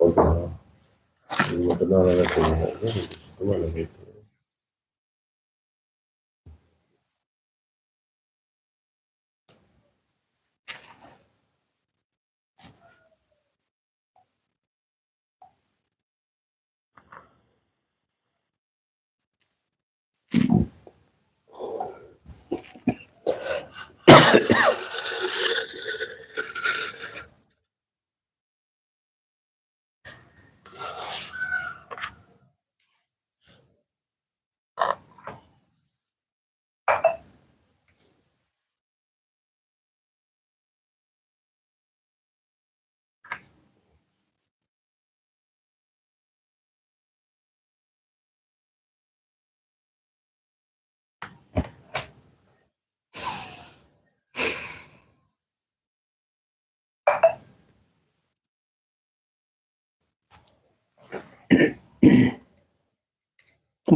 ஓகேவா இது மட்டும்தான் அழகாக தெரியும்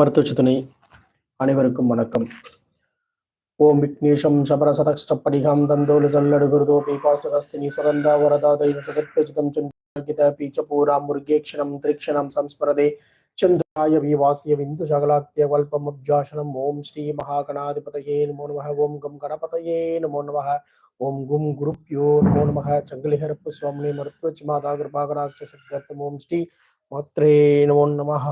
மருத்துவ துணை அனைவருக்கும் வணக்கம். ஓம் விக்னேஷம் சபரசதஷ்டப்படிகாம் தந்தோலு சல்லடுகுருதோ பீபாசகஸ்தினி சுதந்தா வரதா தெய்வ சதத்பஜிதம் சந்திரகித பீச்சபூராம் முருகேக்ஷணம் திரிக்ஷணம் சம்ஸ்மரதே சந்திராய விவாசிய விந்து சகலாக்திய வல்பமுப்ஜாசனம் ஓம் ஸ்ரீ மகாகணாதிபதையே நமோ நமக. ஓம் கம் கணபதையே நமோ நமக. ஓம் கும் குருப்யோ நமோ நமக. சங்கிலிஹரப்பு சுவாமினி மருத்துவ சிமாதா கிருபாகராட்ச சித்தர்த்தம். ஓம் ஸ்ரீ மாத்ரே நமோ நமக.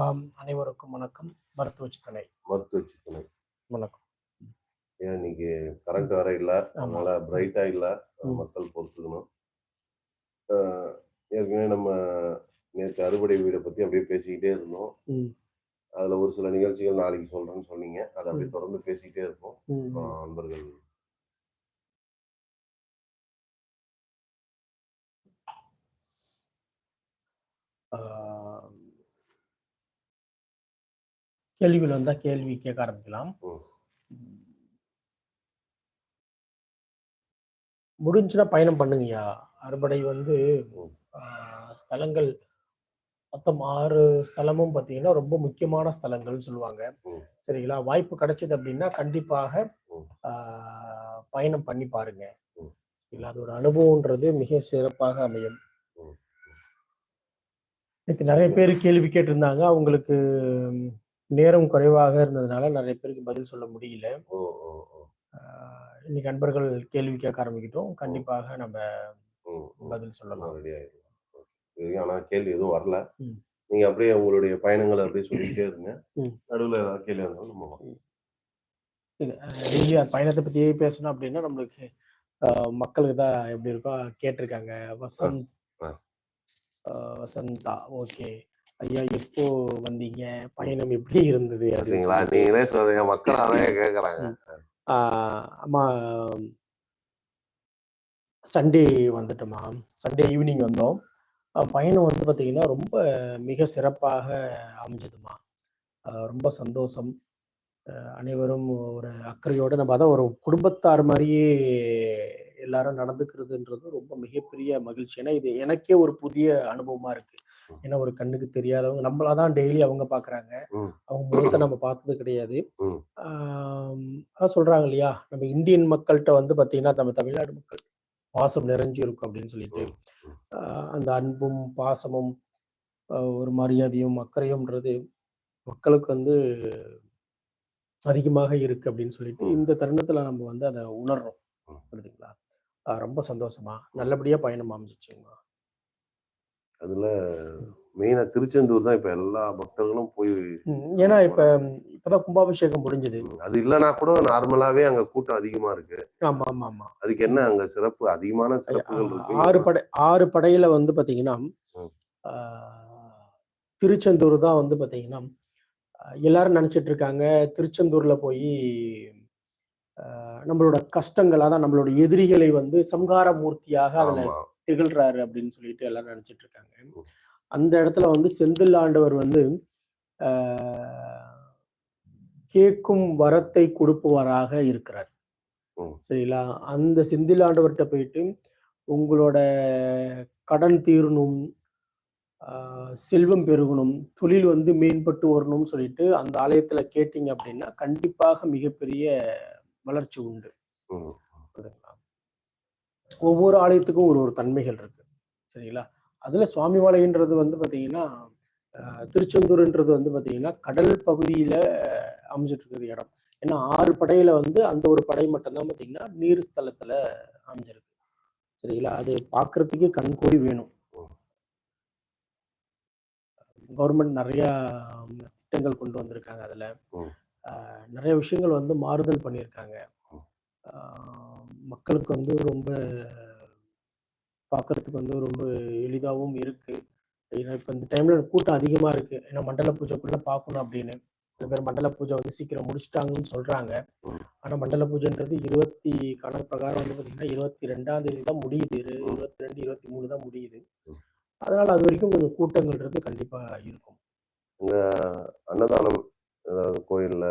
அனைவருக்கும் வணக்கம். மருத்துவ சித்தனை. மருத்துவ துணை வணக்கம். ஏன் இன்னைக்கு கரண்ட் வர இல்லை அதனால பிரைட்டா இல்லை. மக்கள் பொறுத்துக்கணும். ஏற்கனவே நம்ம நேற்று அறுவடை வீடை பத்தி அப்படியே பேசிக்கிட்டே இருந்தோம். அதுல ஒரு சில நிகழ்ச்சிகள் நாளைக்கு சொல்றேன்னு சொன்னீங்க. அதை அப்படியே. தொடர்ந்து பேசிக்கிட்டே இருப்போம். நண்பர்கள் கேள்விகள் வந்தா கேள்வி கேட்க ஆரம்பிக்கலாம். முடிஞ்சுன்னா பயணம் பண்ணுங்கய்யா. அறுபடை வந்து ஸ்தலங்கள். மொத்தம் ஆறு ஸ்தலமும் பார்த்தீங்கன்னா ரொம்ப முக்கியமான ஸ்தலங்கள் சொல்லுவாங்க. சரிங்களா? வாய்ப்பு கிடைச்சது அப்படின்னா கண்டிப்பாக பயணம் பண்ணி பாருங்க. சரிங்களா? அது ஒரு அனுபவம்ன்றது மிக சிறப்பாக அமையும். நேற்று நிறைய பேர் கேள்வி கேட்டிருந்தாங்க. அவங்களுக்கு நேரம் குறைவாக இருந்ததுனால நிறைய பேருக்கு பதில் சொல்ல முடியல. இன்னைக்கு நண்பர்கள் கேள்வி கேட்க ஆரம்பிக்கிட்டோம். கண்டிப்பாக நம்ம. பதில் சொல்லலாம். ஆனா கேள்வி எதுவும் வரல. நீங்க அப்படியே உங்களுடைய பயணங்களை அப்படியே சொல்லிக்கிட்டே இருங்க. நடுவுல ஏதாவது கேள்வி வந்தாலும் நம்ம டெய்லி பயணத்தை பத்தியே பேசணும் அப்படின்னா நம்மளுக்கு மக்களுக்கு தான் எப்படி இருக்கோ கேட்டிருக்காங்க. வசந்த் வசந்தா. ஓகே. ஐயா எப்போ வந்தீங்க? பயணம் எப்படி இருந்தது? சொல்லிட்டு. நீங்களே சொல்றீங்க. மக்கள் ஆஹ், அம்மா சண்டே வந்துட்டோமா? சண்டே ஈவினிங் வந்தோம். பயணம் வந்து பார்த்தீங்கன்னா ரொம்ப மிக சிறப்பாக அமைஞ்சதுமா. ரொம்ப சந்தோஷம். அனைவரும் ஒரு அக்கறையோட நம்ம அதான் ஒரு குடும்பத்தார் மாதிரியே எல்லாரும் நடந்துக்கிறதுன்றது ரொம்ப மிகப்பெரிய மகிழ்ச்சி. ஏன்னா இது எனக்கே ஒரு புதிய அனுபவமா இருக்கு. ஏன்னா ஒரு கண்ணுக்கு தெரியாதவங்க நம்மளாதான் டெய்லி அவங்க பாக்குறாங்க. அவங்க முகத்தை நம்ம பார்த்தது கிடையாது. அதான் சொல்றாங்க இல்லையா? நம்ம இந்தியன் மக்கள்கிட்ட வந்து பாத்தீங்கன்னா நம்ம தமிழ்நாடு மக்கள் பாசம் நிறைஞ்சு இருக்கும் அப்படின்னு சொல்லிட்டு. அந்த அன்பும் பாசமும் ஒரு மரியாதையும் அக்கறையும்ன்றது மக்களுக்கு வந்து அதிகமாக இருக்கு அப்படின்னு சொல்லிட்டு. இந்த தருணத்துல நம்ம வந்து அதை உணர்றோம். புரியுதுங்களா? ரொம்ப சந்தோஷமா. நல்லபடியா பயணம் அமைஞ்சிச்சுங்கம்மா அதுல மெயினா திருச்செந்தூர் தான் இப்ப எல்லா பக்தர்களும் போய் ஏன்னா இப்ப இப்பதான் கும்பாபிஷேகம் முடிஞ்சது. அது இல்லைன்னா கூட நார்மலாவே அங்க கூட்டம் அதிகமா இருக்கு. ஆமா ஆமா ஆமா அதுக்கு என்ன அங்க சிறப்பு? அதிகமான சிறப்புகள் ஆறு படை ஆறு படையில வந்து. ஆஹ், திருச்செந்தூர் தான் வந்து பாத்தீங்கன்னா எல்லாரும் நினைச்சிட்டு இருக்காங்க. திருச்செந்தூர்ல போய் நம்மளோட கஷ்டங்கள் அதான் நம்மளோட எதிரிகளை வந்து சம்ஹார மூர்த்தியாக அதுல திகழ்றாரு அப்படின்னு சொல்லிட்டு எல்லாரும் நினைச்சிட்டு இருக்காங்க. அந்த இடத்துல வந்து செந்தில் ஆண்டவர் வந்து கேட்கும் வரத்தை கொடுப்பவராக இருக்கிறார். சரிங்களா அந்த செந்தில் ஆண்டவர்கிட்ட போயிட்டு உங்களோட கடன் தீரணும் செல்வம் பெருகணும் தொழில் வந்து மேம்பட்டு வரணும்னு சொல்லிட்டு அந்த ஆலயத்துல கேட்டீங்க அப்படின்னா கண்டிப்பாக மிகப்பெரிய வளர்ச்சி உண்டு? ஒவ்வொரு ஆலயத்துக்கும் ஒரு ஒரு தன்மைகள் இருக்கு. சரிங்களா? அதுல சுவாமிமலைன்றது வந்து பாத்தீங்கன்னா திருச்செந்தூர்ன்றது வந்து பாத்தீங்கன்னா கடல் பகுதியில அமைஞ்சிட்டு இருக்குது இடம். ஏன்னா ஆறு படையில வந்து அந்த ஒரு படை மட்டும்தான் பாத்தீங்கன்னா நீர் ஸ்தலத்துல அமைஞ்சிருக்கு. சரிங்களா? அது பார்க்கறதுக்கே கண்கோடி வேணும். கவர்மெண்ட் நிறைய திட்டங்கள் கொண்டு வந்திருக்காங்க அதுல. நிறைய விஷயங்கள் வந்து மாறுதல் பண்ணியிருக்காங்க. மக்களுக்கு வந்து ரொம்ப பார்க்கறதுக்கு வந்து ரொம்ப எளிதாகவும் இருக்கு. ஏன்னா இப்போ இந்த டைம்ல கூட்டம் அதிகமா இருக்கு. ஏன்னா மண்டல பூஜைக்குள்ள பார்க்கணும் அப்படின்னு. சில பேர் மண்டல பூஜை வந்து சீக்கிரம் முடிச்சிட்டாங்கன்னு சொல்றாங்க. ம். ஆனா மண்டல பூஜைன்றது இருபத்தி கணக்கு பிரகாரம் வந்து பாத்தீங்கன்னா இருபத்தி ரெண்டாம் தேதி தான் முடியுது. இரு- இருபத்தி ரெண்டு இருபத்தி மூணு தான் முடியுது. அதனால அது வரைக்கும் கொஞ்சம் கூட்டங்கள்ன்றது கண்டிப்பா இருக்கும். அன்னதானம் ஏதாவது கோயில்ல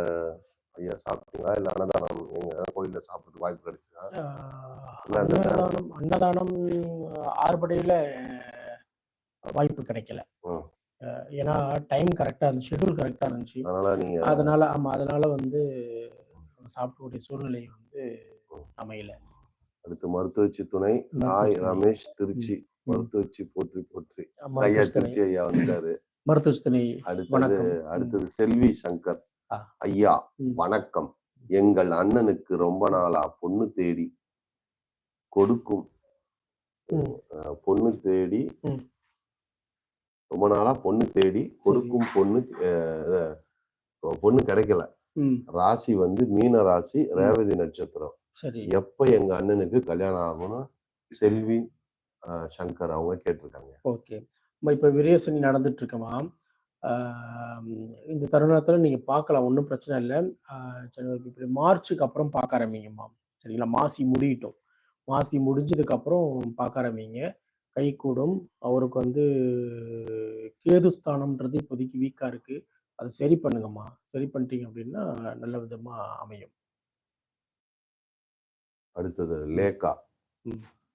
ஐயா சாப்பிட்டீங்களா? இல்ல அன்னதானம் எங்க ஏதாவது கோயில்ல சாப்பிட்டு வாய்ப்பு கிடைச்சதா? அன்னதானம் அன்னதானம் ஆறுபடையில வாய்ப்பு கிடைக்கல. ஏன்னா டைம் கரெக்டா இருந்துச்சு ஷெட்யூல் கரெக்டா இருந்துச்சு. அதனால நீங்க அதனால ஆமா அதனால வந்து சாப்பிடக்கூடிய சூழ்நிலை வந்து அமையல. அடுத்து மருத்துவச்சி துணை ஆய் ரமேஷ் திருச்சி மருத்துவச்சி போற்றி போற்றி. ஐயா திருச்சி ஐயா வந்துட்டாரு. மருத்துவத்தினை அடுத்தது. அடுத்தது செல்வி சங்கர். ஐயா. வணக்கம். எங்கள் அண்ணனுக்கு ரொம்ப நாளா பொண்ணு தேடி கொடுக்கும். பொண்ணு தேடி. ரொம்ப நாளா பொண்ணு தேடி கொடுக்கும் பொண்ணு பொண்ணு கிடைக்கல. ராசி வந்து மீன ராசி ரேவதி நட்சத்திரம். எப்ப எங்க அண்ணனுக்கு கல்யாணம் ஆகும்னு செல்வி சங்கர் அவங்க கேட்டிருக்காங்க. ஓகே இப்ப விரயசனி நடந்துட்டு இருக்கமா இந்த தருணத்துல நீங்க பார்க்கலாம் ஒன்றும் பிரச்சனை இல்லை. இப்படி மார்ச்சுக்கு அப்புறம் பார்க்க ஆரம்பிங்கம்மா சரிங்களா? மாசி முடியட்டும். மாசி முடிஞ்சதுக்கு அப்புறம் பார்க்க ஆரம்பிங்க. கை கூடும். அவருக்கு வந்து கேதுஸ்தானம்ன்றது இப்போதைக்கு வீக்கா இருக்கு. அதை சரி பண்ணுங்கம்மா. சரி பண்ணிட்டீங்க அப்படின்னா நல்ல விதமா அமையும். அடுத்தது லேக்கா.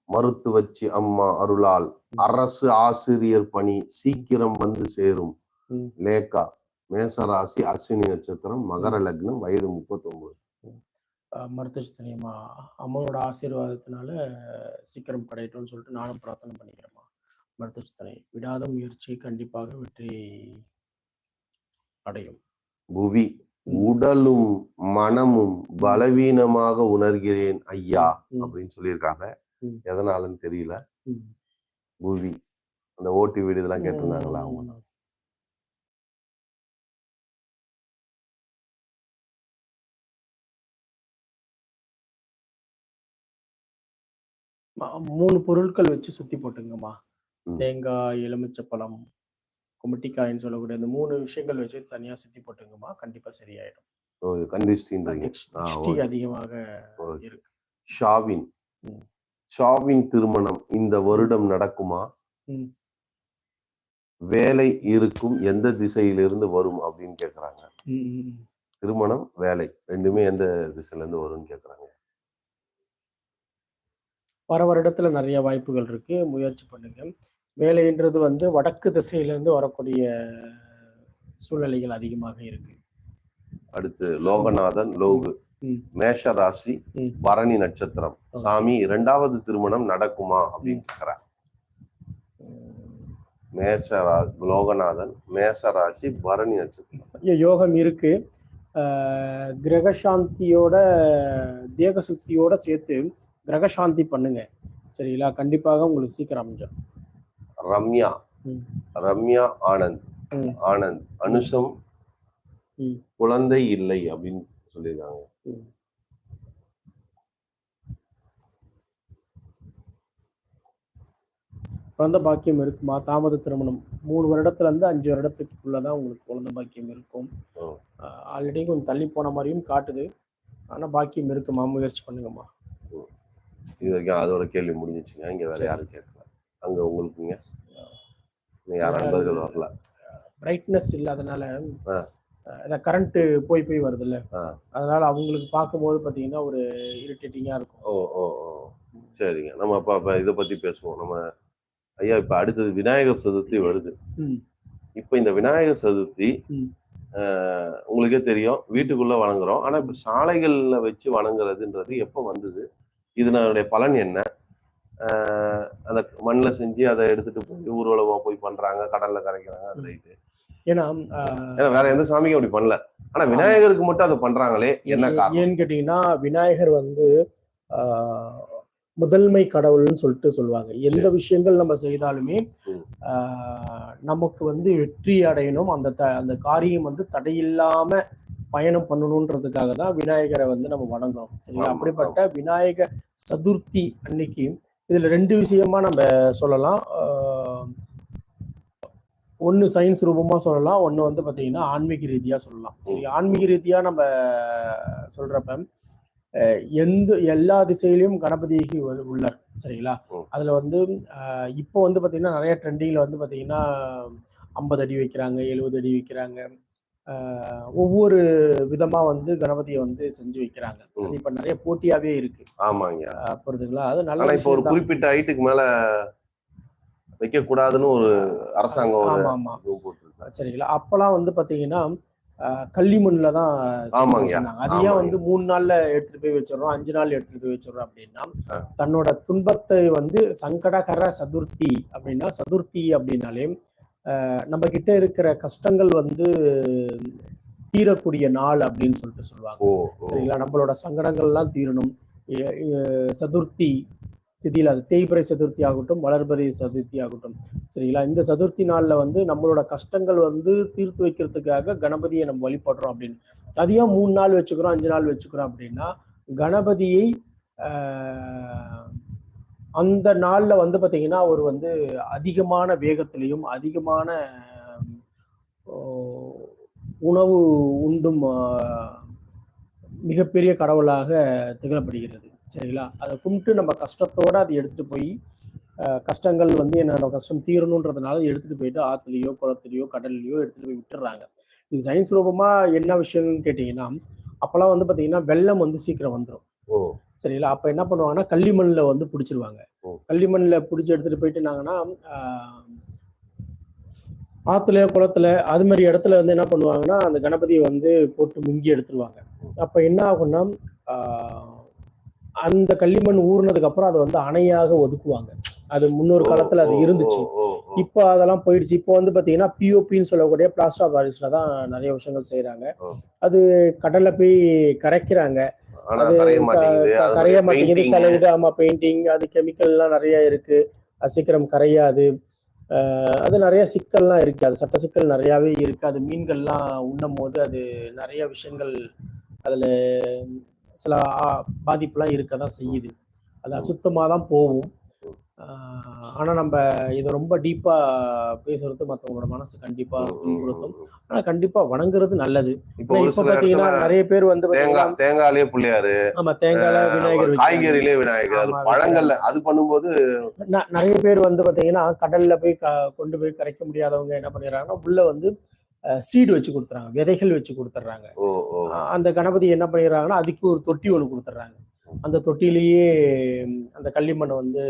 ம். மருத்துவச்சி அம்மா அருளால். அரசு ஆசிரியர் பணி சீக்கிரம் வந்து சேரும். லேக்கா மேசராசி அஸ்வினி நட்சத்திரம் மகர லக்னம் வயது முப்பத்தொன்பது மருத்துவத்தனியம்மா அம்மாவோட ஆசீர்வாதத்தினால சீக்கிரம் கிடையட்டும்னு சொல்லிட்டு நானும் பிரார்த்தனை பண்ணிக்கிறேம்மா. மருத்துவத்தனை விடாத முயற்சி கண்டிப்பாக வெற்றி அடையும். புவி உடலும் மனமும் பலவீனமாக உணர்கிறேன் ஐயா அப்படின்னு சொல்லியிருக்காங்க. எதனாலன்னு தெரியல. புவி அந்த ஓட்டு வீடு இதெல்லாம் கேட்டிருந்தாங்களா அவங்க? மூணு பொருட்கள் வச்சு சுத்தி போட்டுங்கம்மா. தேங்காய் எலுமிச்சப்பழம் குமட்டிக்காயின்னு சொல்லக்கூடிய அந்த மூணு விஷயங்கள் வச்சு தனியா சுத்தி போட்டுங்கம்மா. கண்டிப்பா சரியாயிடும். ஓகே. அதிகமாக. இருக்கு. ஷாவின். ம். ஷாவின் திருமணம் இந்த வருடம் நடக்குமா. வேலை இருக்கும் எந்த திசையிலிருந்து வரும் அப்படின்னு கேக்குறாங்க. திருமணம் வேலை ரெண்டுமே எந்த திசையில இருந்து வரும்னு கேக்குறாங்க வர வருடத்துல நிறைய வாய்ப்புகள் இருக்கு முயற்சி பண்ணுங்க வேலைன்றது வந்து வடக்கு திசையிலிருந்து வரக்கூடிய சூழ்நிலைகள் அதிகமாக இருக்கு அடுத்து லோகநாதன் லோகு. மேஷ ராசி. பரணி நட்சத்திரம். சாமி இரண்டாவது திருமணம் நடக்குமா அப்படின்னு கேக்குறாங்க மேஷ லோகநாதன் மேஷ ராசி பரணி நட்சத்திரம். யோகம் இருக்கு. கிரகசாந்தியோட தேக சுத்தியோட சேர்த்து கிரகசாந்தி பண்ணுங்க. சரிங்களா? கண்டிப்பாக உங்களுக்கு சீக்கிரம் அமைஞ்சிடும் ரம்யா. ரம்யா ஆனந்த். ஆனந்த் அனுஷம். குழந்தை இல்லை அப்படின்னு சொல்லியிருக்காங்க. குழந்தை பாக்கியம் இருக்குமா? தாமத திருமணம். மூணு வருடத்துல இருந்து அஞ்சு வருடத்துக்குள்ளதான் உங்களுக்கு குழந்தை பாக்கியம் இருக்கும். ஆல்ரெடி கொஞ்சம் தள்ளி போன மாதிரியும் காட்டுது. ஆனா பாக்கியம் இருக்குமா? முயற்சி பண்ணுங்கம்மா. இது வரைக்கும் அதோட கேள்வி முடிஞ்சிச்சுங்க. இங்க வேற. யாரும் கேட்கல. அங்க உங்களுக்குங்க. யாரும் நண்பர்கள் வரல. பிரைட்னஸ் இல்லாதனால கரண்ட் போய் போய் வருதுல்ல. அதனால அவங்களுக்கு பார்க்கும்போது பாத்தீங்கன்னா ஒரு இரிட்டேட்டிங்கா இருக்கும். ஓ ஓ ஓ. சரிங்க. நம்ம அப்ப அப்ப இதை பத்தி பேசுவோம். நம்ம ஐயா இப்ப அடுத்தது விநாயகர் சதுர்த்தி வருது. இப்ப இந்த விநாயகர் சதுர்த்தி உங்களுக்கே தெரியும். வீட்டுக்குள்ள வணங்குறோம். ஆனா இப்ப சாலைகள்ல வச்சு வணங்குறதுன்றது எப்ப வந்தது? இதனுடைய பலன் என்ன? அந்த மண்ணுல செஞ்சு அதை எடுத்துட்டு போய் ஊர்வலமா போய் பண்றாங்க கடல்ல கரைக்கிறாங்க அது ரைட்டு ஏன்னா வேற எந்த சாமிக்கும் அப்படி பண்ணல. ஆனா விநாயகருக்கு மட்டும் அதை பண்றாங்களே என்ன ஏன்னு கேட்டீங்கன்னா விநாயகர் வந்து ஆஹ், முதன்மை கடவுள்னு சொல்லிட்டு சொல்லுவாங்க. எந்த விஷயங்கள் நம்ம செய்தாலுமே நமக்கு வந்து வெற்றி அடையணும். அந்த த அந்த காரியம் வந்து தடையில்லாம பயணம் பண்ணணுன்றதுக்காக தான் விநாயகரை வந்து நம்ம வணங்குறோம். சரிங்களா? அப்படிப்பட்ட விநாயக சதுர்த்தி அன்னைக்கு இதுல ரெண்டு விஷயமா நம்ம சொல்லலாம். ஒன்று சயின்ஸ் ரூபமா சொல்லலாம் ஒன்று வந்து பார்த்தீங்கன்னா ஆன்மீக ரீதியா சொல்லலாம். சரி ஆன்மீக ரீதியா நம்ம சொல்றப்ப அஹ், எந்த எல்லா திசையிலையும் கணபதி உ- உள்ளார். சரிங்களா. அதுல வந்து இப்போ வந்து பார்த்தீங்கன்னா நிறைய ட்ரெண்டிங்ல வந்து பார்த்தீங்கன்னா ஐம்பது அடி வைக்கிறாங்க எழுபது அடி வைக்கிறாங்க. ஒவ்வொரு விதமா வந்து கணபதியை வந்து செஞ்சு வைக்கிறாங்க. அது இப்ப நிறைய போட்டியாவே இருக்கு ஆமாங்க புரியுதுங்களா அது நல்ல இப்போ ஒரு. குறிப்பிட்ட ஹைட்டுக்கு மேல வைக்க கூடாதுன்னு ஒரு அரசாங்கம் ஆமா ஆமா சரிங்களா அப்பெல்லாம் வந்து பாத்தீங்கன்னா அஹ், களிமண்ல தான். அது ஏன். வந்து மூணு நாள்ல எடுத்துட்டு போய் வச்சிடறோம் அஞ்சு நாள் எடுத்துட்டு போய் வச்சிடறோம் அப்படின்னா. தன்னோட துன்பத்தை வந்து சங்கடகர சதுர்த்தி அப்படின்னா சதுர்த்தி அப்படின்னாலே நம்ம கிட்ட இருக்கிற கஷ்டங்கள் வந்து தீரக்கூடிய நாள் அப்படின்னு சொல்லிட்டு சொல்லுவாங்க. சரிங்களா? நம்மளோட சங்கடங்கள்லாம் தீரணும். சதுர்த்தி திதியில் அது தேய்பிறை சதுர்த்தி ஆகட்டும் வளர்பிறை சதுர்த்தி ஆகட்டும். சரிங்களா? இந்த சதுர்த்தி நாள்ல வந்து நம்மளோட கஷ்டங்கள் வந்து தீர்த்து வைக்கிறதுக்காக கணபதியை நம்ம வழிபடுறோம் அப்படின்னு. அது ஏன் மூணு நாள் வச்சுக்கிறோம் அஞ்சு நாள் வச்சுக்கிறோம் அப்படின்னா கணபதியை அந்த நாளில் வந்து பார்த்தீங்கன்னா அவர் வந்து அதிகமான வேகத்திலையும் அதிகமான உணவு உண்டும் மிகப்பெரிய கடவுளாக திகழப்படுகிறது. சரிங்களா? அதை கும்பிட்டு நம்ம கஷ்டத்தோடு அதை எடுத்துகிட்டு போய் கஷ்டங்கள் வந்து என்னோட கஷ்டம் தீரணுன்றதுனால எடுத்துகிட்டு போயிட்டு ஆற்றுலையோ குளத்துலையோ கடல்லையோ எடுத்துகிட்டு போய் விட்டுறாங்க. இது சயின்ஸ் ரூபமாக என்ன விஷயம்னு கேட்டிங்கன்னா அப்போல்லாம் வந்து பார்த்தீங்கன்னா வெள்ளம் வந்து சீக்கிரம் வந்துடும் ஓ. சரிங்களா அப்ப என்ன பண்ணுவாங்கன்னா களிமண்ல வந்து பிடிச்சிருவாங்க. ஓ. களிமண்ல பிடிச்சி எடுத்துட்டு போயிட்டு நாங்கன்னா ஆஹ், ஆத்துல குளத்துல அது மாதிரி இடத்துல வந்து என்ன பண்ணுவாங்கன்னா அந்த கணபதியை வந்து போட்டு முங்கி எடுத்துருவாங்க. அப்ப என்ன ஆகும்னா அந்த களிமண் ஊறினதுக்கு அப்புறம் அதை வந்து அணையாக ஒதுக்குவாங்க. அது முன்னொரு காலத்துல அது இருந்துச்சு. இப்போ அதெல்லாம் போயிடுச்சு. இப்போ வந்து பாத்தீங்கன்னா பிஓபின்னு சொல்லக்கூடிய பிளாஸ்டர் ஆஃப் பாரிஸ்ல தான் நிறைய விஷயங்கள் செய்யறாங்க. அது கடல்ல போய் கரைக்கிறாங்க. ஆனா அது கரைய மாட்டேங்குது. கரைய மாட்டேங்குது. சில இது ஆமா பெயிண்டிங் அது கெமிக்கல் எல்லாம் நிறைய இருக்கு. அது சீக்கிரம் கரையாது. அது நிறைய சிக்கல்லாம் இருக்கு. அது சட்ட சிக்கல் நிறையாவே இருக்கு. அது மீன்கள்லாம் உண்ணும் போது அது நிறைய விஷயங்கள் அதுல சில பாதிப்புலாம் இருக்க தான் செய்யுது. அது அசுத்தமாக தான் போகும். ஆஹ் ஆனா நம்ம இதை ரொம்ப டீப்பா பேசுறது மத்தவங்களோட மனசு கண்டிப்பா ம், ம், துன்புறுத்தும் ம். ஆனா கண்டிப்பா வணங்குறது நல்லது. இப்போ இடத்துல நிறைய பேர் வந்து பாத்தீங்கன்னா தேங்காய் தேங்காயிலே பிள்ளையாரு ஆமா தேங்காய்ல விநாயகர். காய்கறிலே விநாயகர் பழங்கள்ல அது பண்ணும்போது நிறைய பேர் வந்து பாத்தீங்கன்னா கடல்ல போய் க- கொண்டு போய் கரைக்க முடியாதவங்க என்ன பண்ணிடுறாங்கன்னா உள்ள வந்து சீடு வச்சு கொடுத்துறாங்க விதைகள் வச்சு கொடுத்துட்றாங்க. அந்த கணபதி என்ன பண்ணிடுறாங்கன்னா அதுக்கு ஒரு தொட்டி ஒன்று கொடுத்துட்றாங்க. அந்த தொட்டிலேயே அந்த களிமண்ணை வந்து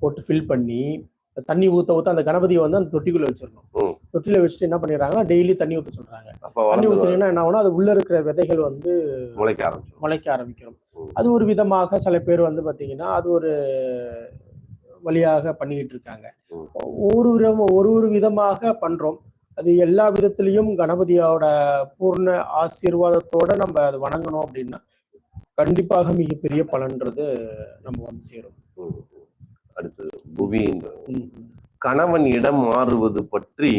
போட்டு ஃபில் பண்ணி தண்ணி ஊத்த ஊத்த அந்த கணபதியை வந்து அந்த தொட்டிக்குள்ள வச்சிடணும். தொட்டில வச்சுட்டு என்ன பண்ணிடுறாங்கன்னா டெய்லி தண்ணி ஊத்த சொல்றாங்க. தண்ணி ஊத்துனீங்கன்னா என்ன ஆகும்னா அது உள்ள இருக்கிற விதைகள் வந்து முளைக்க ஆரம்பிச்சிடும். முளைக்க ஆரம்பிக்கும் ம். அது ஒரு விதமாக சில பேர் வந்து பாத்தீங்கன்னா அது ஒரு வழியாக பண்ணிக்கிட்டு இருக்காங்க. ஒரு விதம் ஒரு ஒரு விதமாக பண்றோம். அது எல்லா விதத்திலையும் கணபதியோட பூர்ண ஆசீர்வாதத்தோட நம்ம அதை வணங்கணும் அப்படின்னா கண்டிப்பாக மிகப்பெரிய பலன்றது நம்ம வந்து சேரும். அடுத்தது புவி ம், கணவன் இடம் மாறுவது பற்றி.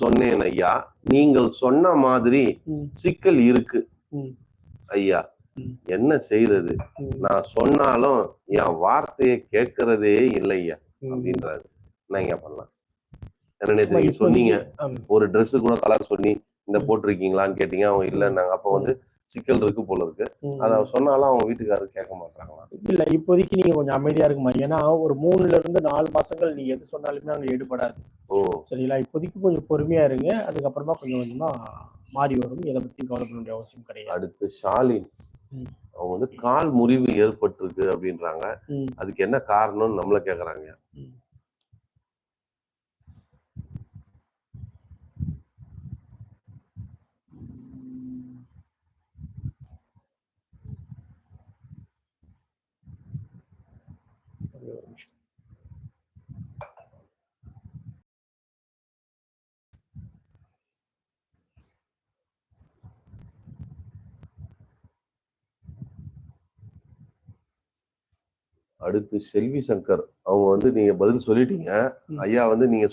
சொன்னேன் ஐயா. நீங்கள் சொன்ன மாதிரி சிக்கல் இருக்கு. ஐயா. என்ன செய்யறது நான் சொன்னாலும் என் வார்த்தையை கேட்கறதே இல்லையா. அப்படின்றாரு. பண்ணலாம். ஆமா, நீங்க இப்போ சொன்னீங்க. ஒரு Dress கூட கலர் சொல்லி இந்த போட்டிருக்கீங்களான்னு கேட்டீங்க. அவங்க இல்லைன்னாங்க. அப்ப வந்து சிக்கல் இருக்கு போல இருக்கு. அத சொன்னாலும் அவங்க வீட்டுக்காரர் கேட்க மாட்டாங்களா இல்ல இப்போதைக்கு நீங்க கொஞ்சம் அமைதியா இருக்குமா? ஏன்னா ஒரு மூணுல இருந்து நாலு மாசங்கள் நீங்க எது சொன்னாலுமே அங்க எடுபடாது ஓ. சரிங்களா? இப்போதைக்கு கொஞ்சம் பொறுமையா இருங்க. அதுக்கப்புறமா கொஞ்சம் கொஞ்சமா மாறி வரும். எதை பத்தியும் கவலைப்பட வேண்டிய அவசியம் கிடையாது. அடுத்து ஷாலின். அவங்க வந்து கால் முறிவு ஏற்பட்டிருக்கு அப்படின்றாங்க. அதுக்கு என்ன காரணம்னு நம்மள கேக்குறாங்க. அடுத்து செல்வி சங்கர் அவங்க வந்து நீங்க பதில் சொல்லிட்டீங்க. ஐயா வந்து நீங்க